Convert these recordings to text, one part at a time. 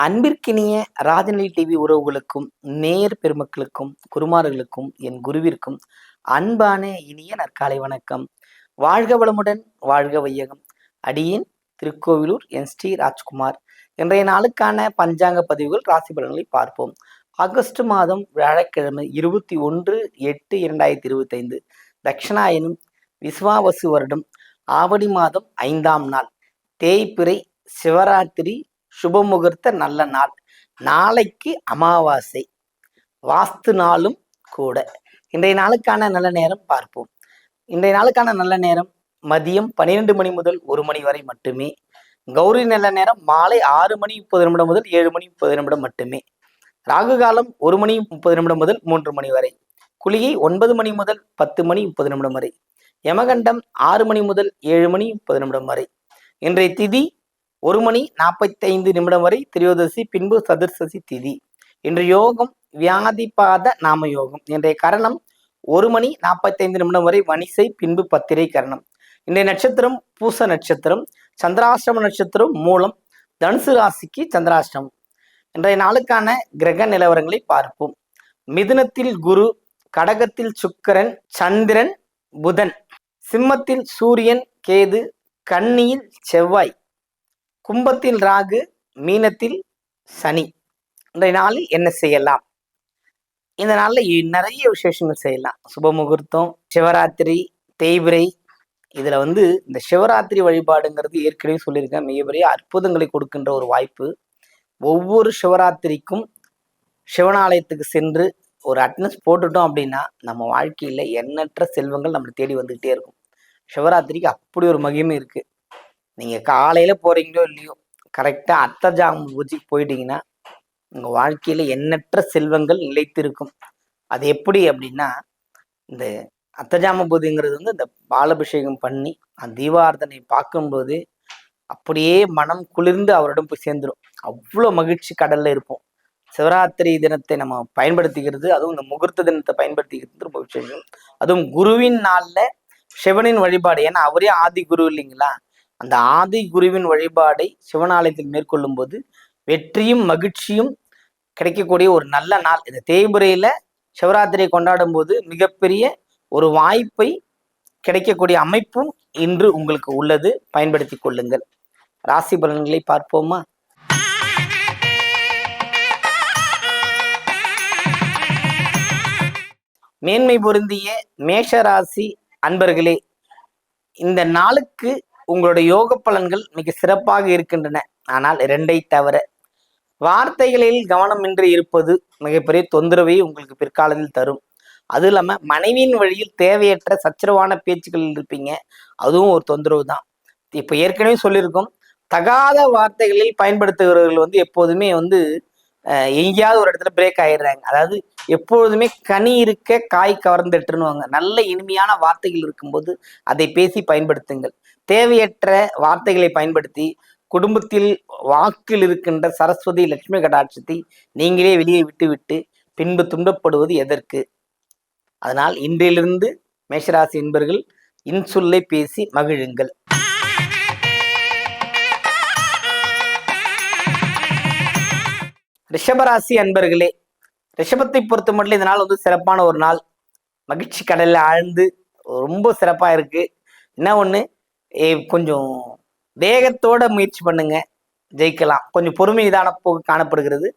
அன்பிற்கினிய ராஜநிலை டிவி உறவுகளுக்கும் நேர் பெருமக்களுக்கும் குருமார்களுக்கும் என் குருவிற்கும் அன்பான இனிய நற்காலை வணக்கம். வாழ்க வளமுடன் வாழ்க வையகம். அடியின் திருக்கோவிலூர் என் ஸ்ரீ ராஜ்குமார். இன்றைய நாளுக்கான பஞ்சாங்க பதிவுகள் ராசி பலன்களை பார்ப்போம். ஆகஸ்ட் மாதம் வியாழக்கிழமை இருபத்தி ஒன்று எட்டு இரண்டாயிரத்தி இருபத்தைந்து. தட்சிணாயனும் விஸ்வாவசு வருடம். ஆவணி மாதம் ஐந்தாம் நாள். தேய்பிறை சிவராத்திரி சுபமுகூர்த்த நல்ல நாள். நாளைக்கு அமாவாசை. வாஸ்து நாளும் கூட. இன்றைய நாளுக்கான நல்ல நேரம் பார்ப்போம். இன்றைய நாளுக்கான நல்ல நேரம் மதியம் பன்னிரெண்டு மணி முதல் ஒரு மணி வரை மட்டுமே. கௌரி நல்ல நேரம் மாலை ஆறு மணி முப்பது நிமிடம் முதல் ஏழு மணி முப்பது நிமிடம் மட்டுமே. ராகு காலம் ஒரு மணி முப்பது நிமிடம் முதல் மூன்று மணி வரை. குளிகை ஒன்பது மணி முதல் பத்து மணி முப்பது நிமிடம் வரை. யமகண்டம் ஆறு மணி முதல் ஏழு மணி முப்பது நிமிடம் வரை. இன்றைய திதி ஒரு மணி நாற்பத்தைந்து நிமிடம் வரை திரியோதசி பின்பு சதுர்சசி திதி. இன்று யோகம் வியாதிபாத நாம யோகம். இன்றைய கரணம் ஒரு மணி நாற்பத்தைந்து நிமிடம் வரை வணிசை பின்பு பத்திரை கரணம். இன்றைய நட்சத்திரம் பூச நட்சத்திரம் சந்திராஷ்டம நட்சத்திரம் மூலம் தனுசு ராசிக்கு சந்திராஷ்டமம். இன்றைய நாளுக்கான கிரக நிலவரங்களை பார்ப்போம். மிதுனத்தில் குரு கடகத்தில் சுக்கிரன் சந்திரன் புதன். சிம்மத்தில் சூரியன் கேது கன்னியில் செவ்வாய். கும்பத்தில் ராகு மீனத்தில் சனி. இன்றைய நாளில் என்ன செய்யலாம்? இந்த நாளில் நிறைய விசேஷங்கள் செய்யலாம். சுப முகூர்த்தம் சிவராத்திரி தேய்பிரை. இதில் வந்து இந்த சிவராத்திரி வழிபாடுங்கிறது ஏற்கனவே சொல்லியிருக்கேன். மிகப்பெரிய அற்புதங்களை கொடுக்கின்ற ஒரு வாய்ப்பு. ஒவ்வொரு சிவராத்திரிக்கும் சிவனாலயத்துக்கு சென்று ஒரு அட்டனன்ஸ் போட்டுட்டோம் அப்படின்னா நம்ம வாழ்க்கையில் எண்ணற்ற செல்வங்கள் நம்மளை தேடி வந்துகிட்டே இருக்கும். சிவராத்திரிக்கு அப்படி ஒரு மகிமை இருக்குது நீங்க காலையில போறீங்களோ இல்லையோ கரெக்டா ஜாம் பூஜைக்கு போயிட்டீங்கன்னா உங்க வாழ்க்கையில எண்ணற்ற செல்வங்கள் நிலைத்திருக்கும். அது எப்படி அப்படின்னா இந்த அத்தஜாம பூஜைங்கிறது வந்து இந்த பாலபிஷேகம் பண்ணி அந்த தீபார்த்தனை பார்க்கும்போது அப்படியே மனம் குளிர்ந்து அவரிடம் போய் சேர்ந்துடும் அவ்வளோ மகிழ்ச்சி கடல்ல இருப்போம். சிவராத்திரி தினத்தை நம்ம பயன்படுத்திக்கிறது அதுவும் இந்த முகூர்த்த தினத்தை பயன்படுத்திக்கிறது ரொம்ப விசேஷம். அதுவும் குருவின் நாளில் சிவனின் வழிபாடு. ஏன்னா அவரே ஆதி குரு இல்லைங்களா? அந்த ஆதி குருவின் வழிபாடை சிவனாலயத்தில் மேற்கொள்ளும் போது வெற்றியும் மகிழ்ச்சியும் கிடைக்கக்கூடிய ஒரு நல்ல நாள். இந்த தேய்புரையில சிவராத்திரியை கொண்டாடும் போது மிகப்பெரிய ஒரு வாய்ப்பை கிடைக்கக்கூடிய அமைப்பும் இன்று உங்களுக்கு உள்ளது. பயன்படுத்தி கொள்ளுங்கள். ராசி பலன்களை பார்ப்போமா? மேன்மை பொருந்திய மேஷ ராசி அன்பர்களே இந்த நாளுக்கு உங்களுடைய யோக பலன்கள் மிக சிறப்பாக இருக்கின்றன. ஆனால் இரண்டை தவிர வார்த்தைகளில் கவனமின்றி இருப்பது மிகப்பெரிய தொந்தரவை உங்களுக்கு பிற்காலத்தில் தரும். அதுவும் இல்லாமல் மனைவியின் வழியில் தேவையற்ற சச்சரவான பேச்சுக்களில் இருப்பீங்க. அதுவும் ஒரு தொந்தரவு தான். இப்போ ஏற்கனவே சொல்லியிருக்கோம் தகாத வார்த்தைகளில் பயன்படுத்துகிறவர்கள் வந்து எப்போதுமே வந்து எங்கேயாவது ஒரு இடத்துல பிரேக் ஆயிடுறாங்க. அதாவது எப்பொழுதுமே கனி இருக்க காய் கவர்ந்துட்டுருவாங்க நல்ல இனிமையான வார்த்தைகள் இருக்கும்போது அதை பேசி பயன்படுத்துங்கள். தேவையற்ற வார்த்தைகளை பயன்படுத்தி குடும்பத்தில் வாக்கில் இருக்கின்ற சரஸ்வதி லட்சுமி கடாட்சத்தை நீங்களே வெளியே விட்டுவிட்டு பின்பு துன்பப்படுவது எதற்கு? அதனால் இன்றிலிருந்து மேஷராசி என்பர்கள் இன்சொல்லை பேசி மகிழுங்கள். ரிஷபராசி அன்பர்களே ரிஷபத்தை பொறுத்த மட்டும் இந்த நாள் வந்து சிறப்பான ஒரு நாள். மகிழ்ச்சி கடலில் ஆழ்ந்து ரொம்ப சிறப்பாக இருக்கு. என்ன ஒன்று கொஞ்சம் வேகத்தோட முயற்சி பண்ணுங்க. ஜெயிக்கலாம். கொஞ்சம் பொறுமைதான போக்கு காணப்படுகிறது.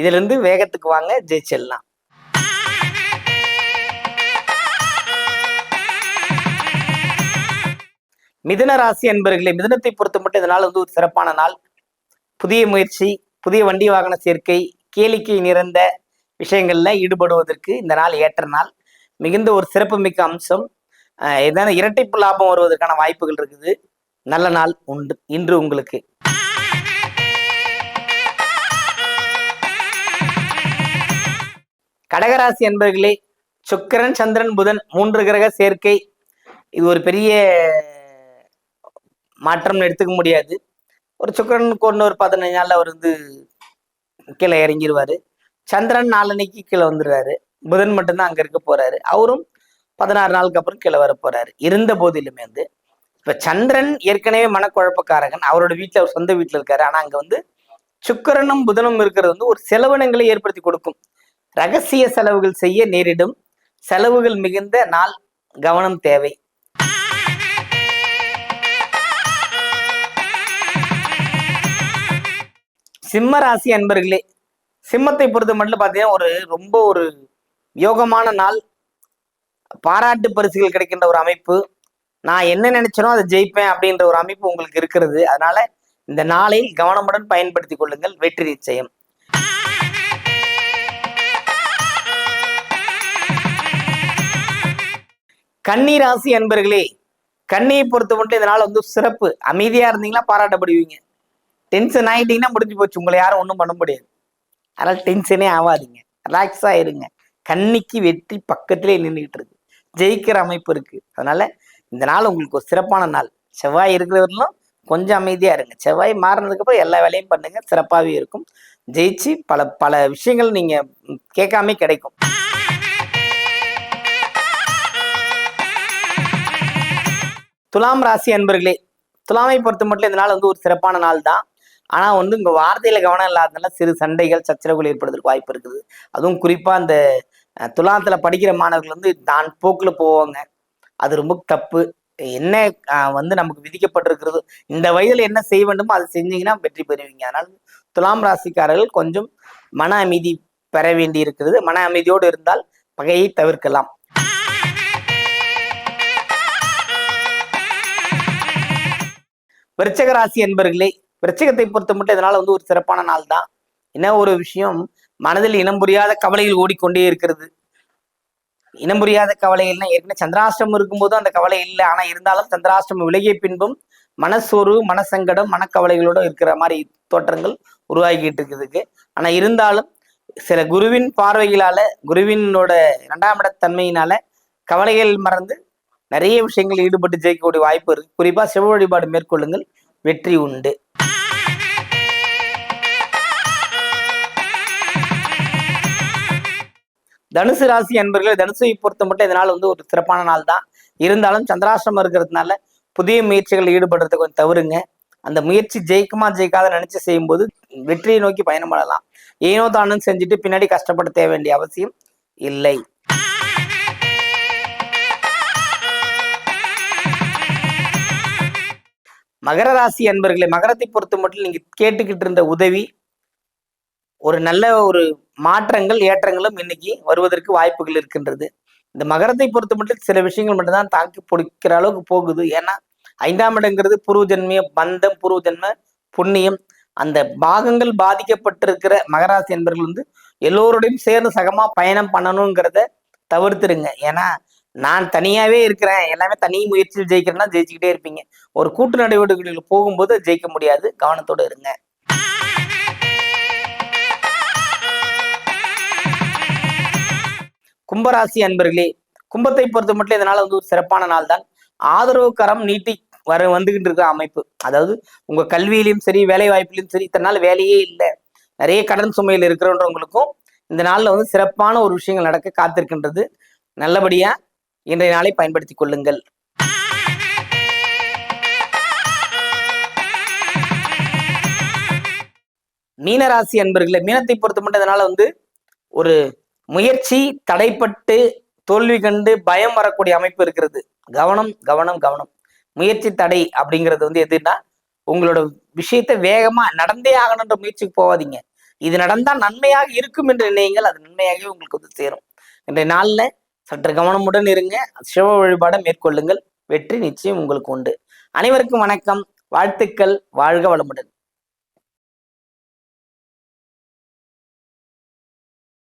இதுலேருந்து வேகத்துக்கு வாங்க ஜெயிச்சிடலாம். மிதன ராசி அன்பர்களே மிதனத்தை பொறுத்த மட்டும் இந்த நாள் வந்து ஒரு சிறப்பான நாள். புதிய முயற்சி புதிய வண்டி வாகன சேர்க்கை கேளிக்கை நிறைந்த விஷயங்கள்ல ஈடுபடுவதற்கு இந்த நாள் ஏற்ற நாள். மிகுந்த ஒரு சிறப்புமிக்க அம்சம். ஏதாவது இரட்டிப்பு லாபம் வருவதற்கான வாய்ப்புகள் இருக்குது. நல்ல நாள் உண்டு இன்று உங்களுக்கு. கடகராசி என்பர்களே சுக்கிரன் சந்திரன் புதன் மூன்று கிரக சேர்க்கை. இது ஒரு பெரிய மாற்றம் எடுத்துக்க முடியாது. ஒரு சுக்கிரனுக்கு ஒன்று ஒரு பதினஞ்சு நாள்ல அவர் வந்து கீழே இறங்கிடுவாரு சந்திரன் நாளன்னைக்கு கீழே வந்துடுறாரு புதன் மட்டும்தான் அங்க இருக்க போறாரு. அவரும் பதினாறு நாளுக்கு அப்புறம் கீழே வர போறாரு. இருந்த போதிலுமே வந்து இப்ப சந்திரன் ஏற்கனவே மனக்குழப்பக்காரகன். அவரோட வீட்டுல அவர் சொந்த வீட்டுல இருக்காரு. ஆனா அங்க வந்து சுக்கிரனும் புதனும் இருக்கிறது வந்து ஒரு செலவினங்களை ஏற்படுத்தி கொடுக்கும். ரகசிய செலவுகள் செய்ய நேரிடும். செலவுகள் மிகுந்த நாள் கவனம் தேவை. சிம்ம ராசி அன்பர்களே சிம்மத்தை பொறுத்த மட்டும் பார்த்தீங்கன்னா ஒரு ரொம்ப ஒரு யோகமான நாள். பாராட்டு பரிசுகள் கிடைக்கின்ற ஒரு அமைப்பு. நான் என்ன நினைச்சனோ அதை ஜெயிப்பேன் அப்படின்ற ஒரு அமைப்பு உங்களுக்கு இருக்கிறது. அதனால இந்த நாளை கவனமுடன் பயன்படுத்திக் கொள்ளுங்கள். வெற்றி நிச்சயம். கன்னி ராசி அன்பர்களே கண்ணியை பொறுத்த மட்டும் இதனால வந்து சிறப்பு. அமைதியா இருந்தீங்களா பாராட்டப்படுவீங்க. டென்ஷன் ஆகிட்டீங்கன்னா முடிஞ்சு போச்சு. உங்களை யாரும் ஒன்றும் பண்ண முடியாது. அதனால் டென்ஷனே ஆகாதீங்க ரிலாக்ஸாக இருங்க. கண்ணிக்கு வெற்றி பக்கத்திலே நின்றுக்கிட்டு இருக்கு. ஜெயிக்கிற அமைப்பு இருக்கு. அதனால இந்த நாள் உங்களுக்கு ஒரு சிறப்பான நாள். செவ்வாய் இருக்கிறவர்களும் கொஞ்சம் அமைதியாக இருங்க. செவ்வாய் மாறினதுக்கப்புறம் எல்லா வேலையும் பண்ணுங்க. சிறப்பாகவே இருக்கும். ஜெயிச்சு பல பல விஷயங்கள் நீங்கள் கேட்காம கிடைக்கும். துலாம் ராசி அன்பர்களே துலாமை பொறுத்த மட்டும் இந்த நாள் வந்து ஒரு சிறப்பான நாள் தான் ஆனால் வந்து இங்கே வார்த்தையில் கவனம் இல்லாததுனால சிறு சண்டைகள் சச்சரவுகள் ஏற்படுறதுக்கு வாய்ப்பு இருக்குது. அதுவும் குறிப்பாக அந்த துலாத்தில் படிக்கிற மாணவர்கள் வந்து தான் போக்கில் போவாங்க. அது ரொம்ப தப்பு. என்ன வந்து நமக்கு விதிக்கப்பட்டிருக்கிறது இந்த வயதில் என்ன செய்ய வேண்டுமோ அதை செஞ்சீங்கன்னா வெற்றி பெறுவீங்க. அதனால் துலாம் ராசிக்காரர்கள் கொஞ்சம் மன அமைதி பெற வேண்டி இருக்கிறது மன அமைதியோடு இருந்தால் பகையை தவிர்க்கலாம். விருச்சக ராசி என்பர்களே விருச்சிகத்தை பொறுத்த மட்டும் இதனால வந்து ஒரு சிறப்பான நாள் தான். என்ன ஒரு விஷயம்? மனதில் இனம் புரியாத கவலைகள் ஓடிக்கொண்டே இருக்கிறது. இனம் புரியாத கவலைகள்னா ஏற்கனவே சந்திராஷ்டிரம் இருக்கும்போது அந்த கவலை இல்லை. ஆனா இருந்தாலும் சந்திராஷ்டிரம் விலகிய பின்பும் மனசோர்வு மனசங்கடம் மனக்கவலைகளோட இருக்கிற மாதிரி தோற்றங்கள் உருவாகிட்டு இருக்குதுக்கு ஆனா இருந்தாலும் சில குருவின் பார்வைகளால குருவினோட இரண்டாம் இடத்தன்மையினால கவலைகள் மறந்து நிறைய விஷயங்கள் ஈடுபட்டு ஜெயிக்கக்கூடிய வாய்ப்பு இருக்கு. குறிப்பா சிவ வழிபாடு மேற்கொள்ளுங்கள். வெற்றி உண்டு. தனுசு ராசி அன்பர்களே தனுசை பொறுத்த மட்டும் இதனால் வந்து ஒரு சிறப்பான நாள் தான். இருந்தாலும் சந்திராசிரமம் இருக்கிறதுனால புதிய முயற்சிகள் ஈடுபடுறது கொஞ்சம் தவறுங்க. அந்த முயற்சி ஜெயிக்குமா ஜெயிக்காத நினைச்சு செய்யும்போது வெற்றியை நோக்கி பயணம் பண்ணலாம். ஏனோ தானும் செஞ்சுட்டு பின்னாடி கஷ்டப்பட தேவை வேண்டிய அவசியம் இல்லை. மகர ராசி அன்பர்களை மகரத்தை பொறுத்த மட்டும் நீங்க கேட்டுக்கிட்டு இருந்த உதவி ஒரு நல்ல ஒரு மாற்றங்கள் ஏற்றங்களும் இன்னைக்கு வருவதற்கு வாய்ப்புகள் இருக்கின்றது. இந்த மகரத்தை பொறுத்த மட்டும் சில விஷயங்கள் மட்டும்தான் தாக்கி பிடிக்கிற அளவுக்கு போகுது. ஏன்னா ஐந்தாம் இடங்கிறது பூர்வ ஜென்மிய பந்தம் பூர்வ ஜென்ம புண்ணியம். அந்த பாகங்கள் பாதிக்கப்பட்டிருக்கிற மகராசி என்பர்கள் வந்து எல்லோருடையும் சேர்ந்து சகமா பயணம் பண்ணணுங்கிறத தவிர்த்துருங்க. ஏன்னா நான் தனியாவே இருக்கிறேன். எல்லாமே தனி முயற்சியில் ஜெயிக்கிறேன்னா ஜெயிச்சுக்கிட்டே இருப்பீங்க. ஒரு கூட்டு நடவடிக்கைகள் போகும்போது ஜெயிக்க முடியாது. கவனத்தோடு இருங்க. கும்பராசி அன்பர்களே கும்பத்தை பொறுத்த மட்டும் இதனால வந்து ஒரு சிறப்பான நாள் தான் ஆதரவு கரம் நீட்டி வர வந்துகிட்டு இருக்கிற அமைப்பு. அதாவது உங்க கல்வியிலும் சரி வேலை வாய்ப்புலையும் சரி இத்தனை நாள் வேலையே இல்லை. நிறைய கடன் சுமையில் இருக்கிறவங்களுக்கும் இந்த நாளில் வந்து சிறப்பான ஒரு விஷயங்கள் நடக்க காத்திருக்கின்றது. நல்லபடியா இன்றைய நாளை பயன்படுத்திக் கொள்ளுங்கள். மீனராசி அன்பர்களே மீனத்தை பொறுத்த மட்டும் இதனால வந்து ஒரு முயற்சி தடைப்பட்டு தோல்வி கண்டு பயம் வரக்கூடிய அமைப்பு இருக்கிறது. கவனம் கவனம் கவனம். முயற்சி தடை அப்படிங்கிறது வந்து எதுன்னா உங்களோட விஷயத்தை வேகமா நடந்தே ஆகணுன்ற முயற்சிக்கு போகாதீங்க. இது நடந்தால் நன்மையாக இருக்கும் என்று நினையுங்கள். அது நன்மையாகவே உங்களுக்கு வந்து சேரும். இன்றைய நாள்ல சற்று கவனமுடன் இருங்க. சிவ வழிபாடை மேற்கொள்ளுங்கள். வெற்றி நிச்சயம் உங்களுக்கு உண்டு. அனைவருக்கும் வணக்கம். வாழ்த்துக்கள். வாழ்க வளமுடன்.